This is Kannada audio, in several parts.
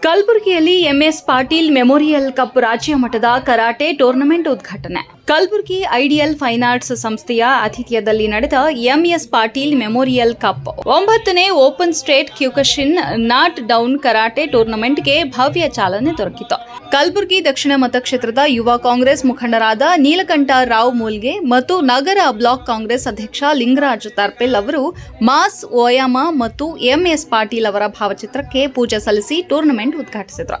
ಕಲಬುರಗಿಯಲ್ಲಿ ಎಂಎಸ್ ಪಾಟೀಲ್ ಮೆಮೋರಿಯಲ್ ಕಪ್ ರಾಜ್ಯ ಮಟ್ಟದ ಕರಾಟೆ ಟೂರ್ನಮೆಂಟ್ ಉದ್ಘಾಟನೆ. ಕಲಬುರಗಿ ಐಡಿಯಲ್ ಫೈನ್ ಆರ್ಟ್ಸ್ ಸಂಸ್ಥೆಯ ಆತಿಥ್ಯದಲ್ಲಿ ನಡೆದ ಎಂಎಸ್ ಪಾಟೀಲ್ ಮೆಮೋರಿಯಲ್ ಕಪ್. ಒಂಬತ್ತನೇ open state Kyokushin, knock down karate ಟೂರ್ನಮೆಂಟ್ಗೆ ಭವ್ಯ ಚಾಲನೆ ದೊರಕಿತು. ಕಲಬುರಗಿ ದಕ್ಷಿಣ ಮತಕ್ಷೇತ್ರದ ಯುವ ಕಾಂಗ್ರೆಸ್ ಮುಖಂಡರಾದ ನೀಲಕಂಠ ರಾವ್ ಮೂಲ್ಗೆ ಮತ್ತು ನಗರ ಬ್ಲಾಕ್ ಕಾಂಗ್ರೆಸ್ ಅಧ್ಯಕ್ಷ ಲಿಂಗರಾಜ್ ತಾರ್ಪೆಲ್ ಅವರು ಮಾಸ್ ಓಯಾಮ ಮತ್ತು ಎಂಎಸ್ ಪಾಟೀಲ್ ಅವರ ಭಾವಚಿತ್ರಕ್ಕೆ ಪೂಜೆ ಸಲ್ಲಿಸಿ ಟೂರ್ನಮೆಂಟ್ ಉದ್ಘಾಟಿಸಿದರು.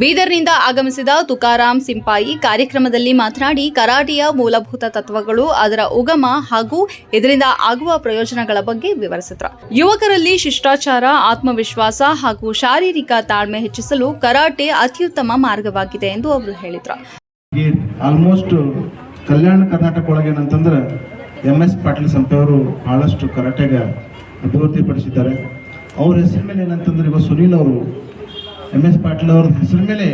ಬೀದರ್ನಿಂದ ಆಗಮಿಸಿದ ತುಕಾರಾಂ ಸಿಂಪಾಯಿ ಕಾರ್ಯಕ್ರಮದಲ್ಲಿ ಮಾತನಾಡಿ, ಕರಾಟೆಯ ಮೂಲಭೂತ ತತ್ವಗಳು ಅದರ ಉಗಮ ಹಾಗೂ ಇದರಿಂದ ಆಗುವ ಪ್ರಯೋಜನಗಳ ಬಗ್ಗೆ ವಿವರಿಸಿದರು. ಯುವಕರಲ್ಲಿ ಶಿಷ್ಟಾಚಾರ, ಆತ್ಮವಿಶ್ವಾಸ ಹಾಗೂ ಶಾರೀರಿಕ ತಾಳ್ಮೆ ಹೆಚ್ಚಿಸಲು ಕರಾಟೆ ಅತ್ಯುತ್ತಮ ಮಾರ್ಗವಾಗಿದೆ ಎಂದು ಅವರು ಹೇಳಿದರು. ಆಲ್ಮೋಸ್ಟ್ ಕಲ್ಯಾಣ ಕರ್ನಾಟಕ ಒಳಗೆ ಏನಂತಂದ್ರೆ ಎಂ ಎಸ್ ಪಾಟೀಲ್ ಸಂಪೆಯವರು ಬಹಳಷ್ಟು ಕರಾಟೆಗೆ ಅಭಿವೃದ್ಧಿಪಡಿಸಿದ್ದಾರೆ. ಅವ್ರ ಹೆಸರ ಮೇಲೆ ಏನಂತಂದ್ರೆ ಇವಾಗ ಸುನೀಲ್ ಅವರು ಎಂ ಎಸ್ ಪಾಟೀಲ್ ಅವ್ರ ಹೆಸರ ಮೇಲೆ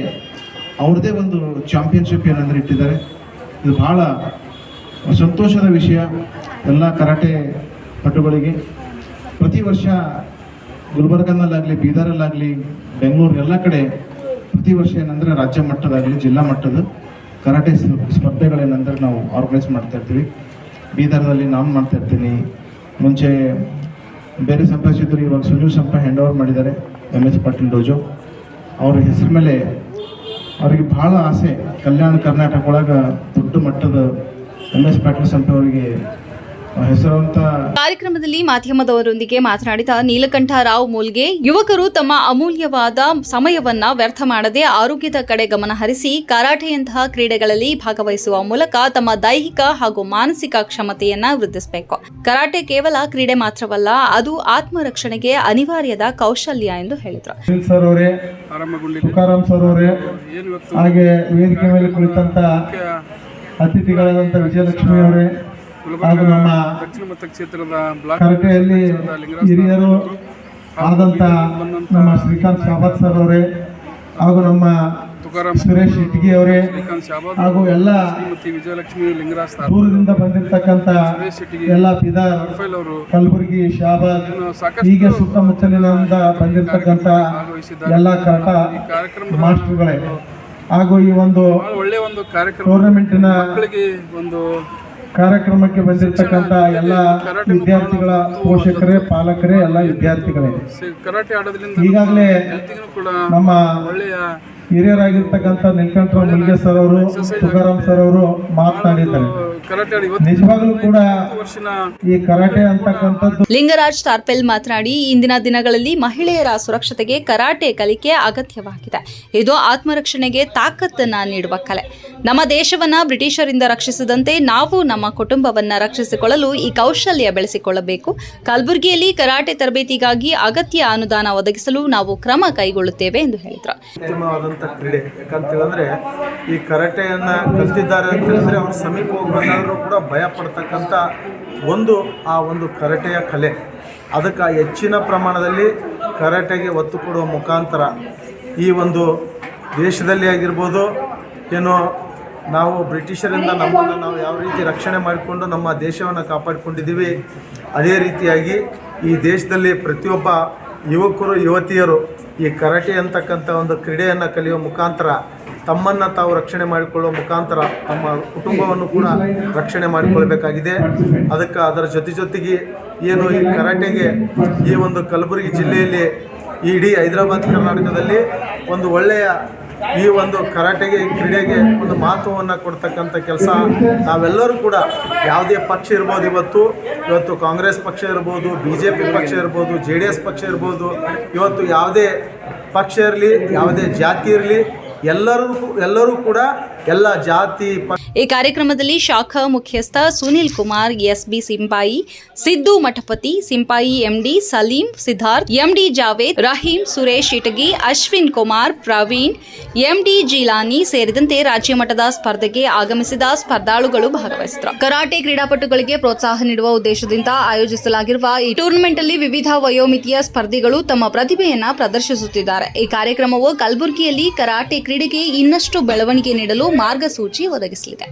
ಅವ್ರದ್ದೇ ಒಂದು ಚಾಂಪಿಯನ್ಶಿಪ್ ಏನಂದ್ರೆ ಇಟ್ಟಿದ್ದಾರೆ. ಇದು ಬಹಳ ಸಂತೋಷದ ವಿಷಯ, ಎಲ್ಲ ಕರಾಟೆ ಪಟುಗಳಿಗೆ. ಪ್ರತಿ ವರ್ಷ ಗುಲ್ಬರ್ಗನಲ್ಲಾಗಲಿ, ಬೀದರಲ್ಲಾಗಲಿ, ಬೆಂಗಳೂರು ಎಲ್ಲ ಕಡೆ ಪ್ರತಿ ವರ್ಷ ಏನಂದರೆ ರಾಜ್ಯ ಮಟ್ಟದಾಗಲಿ, ಜಿಲ್ಲಾ ಮಟ್ಟದ ಕರಾಟೆ ಸ್ಪರ್ಧೆಗಳೇನೆಂದರೆ ನಾವು ಆರ್ಗನೈಸ್ ಮಾಡ್ತಾ ಇರ್ತೀವಿ. ಬೀದರ್ದಲ್ಲಿ ನಾನು ಮಾಡ್ತಾ ಇರ್ತೀನಿ. ಮುಂಚೆ ಬೇರೆ ಸಂಪಾದಿಸಿದ್ರು, ಇವಾಗ ಸಂಜು ಸಂಪ ಹ್ಯಾಂಡ್ ಓವರ್ ಮಾಡಿದ್ದಾರೆ ಎಂ ಎಸ್ ಪಾಟೀಲ್ ಡೋಜೋ ಅವ್ರ ಹೆಸರ ಮೇಲೆ ಅವರಿಗೆ ಬಹಳ ಆಸೆ ಕಲ್ಯಾಣ ಕರ್ನಾಟಕ ಒಳಗೆ ದೊಡ್ಡ ಮಟ್ಟದ ಎಂ ಎಸ್ ಪಾಟೀಲ್ ಸಂಪ ಕಾರ್ಯಕ್ರಮದಲ್ಲಿ ಮಾಧ್ಯಮದವರೊಂದಿಗೆ ಮಾತನಾಡಿದ ನೀಲಕಂಠ ರಾವ್ ಮೂಲ್ಗೆ ಯುವಕರು ತಮ್ಮ ಅಮೂಲ್ಯವಾದ ಸಮಯವನ್ನ ವ್ಯರ್ಥ ಮಾಡದೆ ಆರೋಗ್ಯದ ಕಡೆ ಗಮನ ಹರಿಸಿ ಕರಾಟೆಯಂತಹ ಕ್ರೀಡೆಗಳಲ್ಲಿ ಭಾಗವಹಿಸುವ ಮೂಲಕ ತಮ್ಮ ದೈಹಿಕ ಹಾಗೂ ಮಾನಸಿಕ ಕ್ಷಮತೆಯನ್ನ ವೃದ್ಧಿಸಬೇಕು. ಕರಾಟೆ ಕೇವಲ ಕ್ರೀಡೆ ಮಾತ್ರವಲ್ಲ ಅದು ಆತ್ಮರಕ್ಷಣೆಗೆ ಅನಿವಾರ್ಯದ ಕೌಶಲ್ಯ ಎಂದು ಹೇಳಿದರು. ಸರ್ ಅವರೇ ತುಕಾರಾಮ್ ಸರ್ ಅವರೇ ಹಾಗೆ ವೇದಿಕೆ ಮೇಲೆ ಕುಳಿತಂತ ಅತಿಥಿಗಳಾದಂಥ ವಿಜಯಲಕ್ಷ್ಮಿ ಅವರೇ ಹಾಗೂ ನಮ್ಮ ಕರಟೆಯಲ್ಲಿ ಹಿರಿಯರು ಆದಂತ ನಮ್ಮ ಶ್ರೀಕಾಂತ್ ಶಾಬಾದ್ ಸರ್ ಅವರೇ ಹಾಗೂ ನಮ್ಮ ಸುರೇಶ್ ಇಟ್ಗಿ ಅವರೇ ಹಾಗೂ ಎಲ್ಲ ಲಿಂಗರಾಜ್ ದೂರದಿಂದ ಬಂದಿರತಕ್ಕಂತ ಎಲ್ಲ ಪಿದಾರ್ ಕಲಬುರಗಿ ಶಾಬಾದ್ ಹೀಗೆ ಸುತ್ತಮುತ್ತಲಿನಿಂದ ಬಂದಿರತಕ್ಕಂತ ಎಲ್ಲ ಕರಟ ಮಾಸ್ಟರ್ಗಳೇ ಹಾಗೂ ಈ ಒಂದು ಒಳ್ಳೆ ಒಂದು ಕಾರ್ಯಕ್ರಮ. ಟೂರ್ನಮೆಂಟಿನ ಮಕ್ಕಳಿಗೆ ಒಂದು ಕಾರ್ಯಕ್ರಮಕ್ಕೆ ಬಂದಿರತಕ್ಕಂತ ಎಲ್ಲ ವಿದ್ಯಾರ್ಥಿಗಳ ಪೋಷಕರೇ ಪಾಲಕರೇ ಎಲ್ಲ ವಿದ್ಯಾರ್ಥಿಗಳೇ. ಈಗಾಗಲೇ ನಮ್ಮ ಒಳ್ಳೆಯ ಹಿರಿಯರಾಗಿರ್ತಕ್ಕಂಥ ನೀಲಕಂಠರಾವ್ ಮುಲ್ಗೆ ಸರ್ ಅವರು ತುಕಾರಾಮ್ ಸರ್ ಅವರು ಮಾತನಾಡಿದ್ದಾರೆ. ನಿಜವಾಗ್ಲೂ ಕೂಡ ಈ ಕರಾಟೆ ಅಂತಕ್ಕಂಥದ್ದು ಲಿಂಗರಾಜ್ ತಾರ್ಪೆಲ್ ಮಾತನಾಡಿ ಇಂದಿನ ದಿನಗಳಲ್ಲಿ ಮಹಿಳೆಯರ ಸುರಕ್ಷತೆಗೆ ಕರಾಟೆ ಕಲಿಕೆ ಅಗತ್ಯವಾಗಿದೆ. ಇದು ಆತ್ಮರಕ್ಷಣೆಗೆ ತಾಕತ್ತನ್ನ ನೀಡುವ ಕಲೆ. ನಮ್ಮ ದೇಶವನ್ನ ಬ್ರಿಟಿಷರಿಂದ ರಕ್ಷಿಸಿದಂತೆ ನಾವು ನಮ್ಮ ಕುಟುಂಬವನ್ನ ರಕ್ಷಿಸಿಕೊಳ್ಳಲು ಈ ಕೌಶಲ್ಯ ಬೆಳೆಸಿಕೊಳ್ಳಬೇಕು. ಕಲಬುರಗಿಯಲ್ಲಿ ಕರಾಟೆ ತರಬೇತಿಗಾಗಿ ಅಗತ್ಯ ಅನುದಾನ ಒದಗಿಸಲು ನಾವು ಕ್ರಮ ಕೈಗೊಳ್ಳುತ್ತೇವೆ ಎಂದು ಹೇಳಿದ್ರು. ಕ್ರೀಡೆ ಯಾಕಂತ ಹೇಳಿದ್ರೆ ಈ ಕರಾಟೆಯನ್ನು ಕಲ್ತಿದ್ದಾರೆ ಅಂತ ಹೇಳಿದ್ರೆ ಅವ್ರ ಸಮೀಪ ಹೋಗ್ಬೇಕಾದ್ರೂ ಕೂಡ ಭಯ ಪಡ್ತಕ್ಕಂಥ ಒಂದು ಆ ಒಂದು ಕರಾಟೆಯ ಕಲೆ. ಅದಕ್ಕೆ ಹೆಚ್ಚಿನ ಪ್ರಮಾಣದಲ್ಲಿ ಕರಾಟೆಗೆ ಒತ್ತು ಕೊಡುವ ಮುಖಾಂತರ ಈ ಒಂದು ದೇಶದಲ್ಲಿ ಆಗಿರ್ಬೋದು, ಏನು ನಾವು ಬ್ರಿಟಿಷರಿಂದ ನಮ್ಮನ್ನು ನಾವು ಯಾವ ರೀತಿ ರಕ್ಷಣೆ ಮಾಡಿಕೊಂಡು ನಮ್ಮ ದೇಶವನ್ನು ಕಾಪಾಡಿಕೊಂಡಿದ್ದೀವಿ, ಅದೇ ರೀತಿಯಾಗಿ ಈ ದೇಶದಲ್ಲಿ ಪ್ರತಿಯೊಬ್ಬ ಯುವಕರು, ಯುವತಿಯರು ಈ ಕರಾಟೆ ಅಂತಕ್ಕಂಥ ಒಂದು ಕ್ರೀಡೆಯನ್ನು ಕಲಿಯೋ ಮುಖಾಂತರ, ತಮ್ಮನ್ನು ತಾವು ರಕ್ಷಣೆ ಮಾಡಿಕೊಳ್ಳೋ ಮುಖಾಂತರ ತಮ್ಮ ಕುಟುಂಬವನ್ನು ಕೂಡ ರಕ್ಷಣೆ ಮಾಡಿಕೊಳ್ಬೇಕಾಗಿದೆ. ಅದಕ್ಕೆ ಅದರ ಜೊತೆ ಜೊತೆಗೆ ಏನು ಈ ಕರಾಟೆಗೆ ಈ ಒಂದು ಕಲಬುರಗಿ ಜಿಲ್ಲೆಯಲ್ಲಿ ಇಡೀ ಹೈದರಾಬಾದ್ ಕರ್ನಾಟಕದಲ್ಲಿ ಒಂದು ಒಳ್ಳೆಯ ಈ ಒಂದು ಕರಾಟೆಗೆ ಕ್ರೀಡೆಗೆ ಒಂದು ಮಹತ್ವವನ್ನು ಕೊಡ್ತಕ್ಕಂಥ ಕೆಲಸ ನಾವೆಲ್ಲರೂ ಕೂಡ ಯಾವುದೇ ಪಕ್ಷ ಇರ್ಬೋದು ಇವತ್ತು. ಇವತ್ತು ಕಾಂಗ್ರೆಸ್ ಪಕ್ಷ ಇರ್ಬೋದು ಬಿ ಜೆ ಪಿ ಪಕ್ಷ ಇರ್ಬೋದು, ಜೆ ಡಿ ಎಸ್ ಪಕ್ಷ ಇರ್ಬೋದು, ಇವತ್ತು ಯಾವುದೇ ಪಕ್ಷ ಇರಲಿ, ಯಾವುದೇ ಜಾತಿ ಇರಲಿ, ಎಲ್ಲರೂ ಎಲ್ಲರೂ ಕೂಡ ಎಲ್ಲ ಜಾತಿ ಈ ಕಾರ್ಯಕ್ರಮದಲ್ಲಿ ಶಾಖಾ ಮುಖ್ಯಸ್ಥ Sunil Kumar, SB Simpai, Siddu Mathapati, Simpai MD Salim Siddharth, MD Javed, Rahim Suresh Itagi, Ashwin Kumar, Praveen, MD Jilani ಸೇರಿದಂತೆ ರಾಜ್ಯ ಮಟ್ಟದ ಸ್ಪರ್ಧೆಗೆ ಆಗಮಿಸಿದ ಸ್ಪರ್ಧಾಳುಗಳು ಭಾಗವಹಿಸಿದರು. ಕರಾಟೆ ಕ್ರೀಡಾಪಟುಗಳಿಗೆ ಪ್ರೋತ್ಸಾಹ ನೀಡುವ ಉದ್ದೇಶದಿಂದ ಆಯೋಜಿಸಲಾಗಿರುವ ಈ ಟೂರ್ನಮೆಂಟ್ ಅಲ್ಲಿ ವಿವಿಧ ವಯೋಮಿತಿಯ ಸ್ಪರ್ಧಿಗಳು ತಮ್ಮ ಪ್ರತಿಭೆಯನ್ನ ಪ್ರದರ್ಶಿಸುತ್ತಿದ್ದಾರೆ. ಈ ಕಾರ್ಯಕ್ರಮವು ಕಲಬುರಗಿಯಲ್ಲಿ ಕರಾಟೆ ಕ್ರೀಡೆಗೆ ಇನ್ನಷ್ಟು ಬೆಳವಣಿಗೆ ನೀಡಲು ಮಾರ್ಗಸೂಚಿ ಒದಗಿಸಲಿದೆ.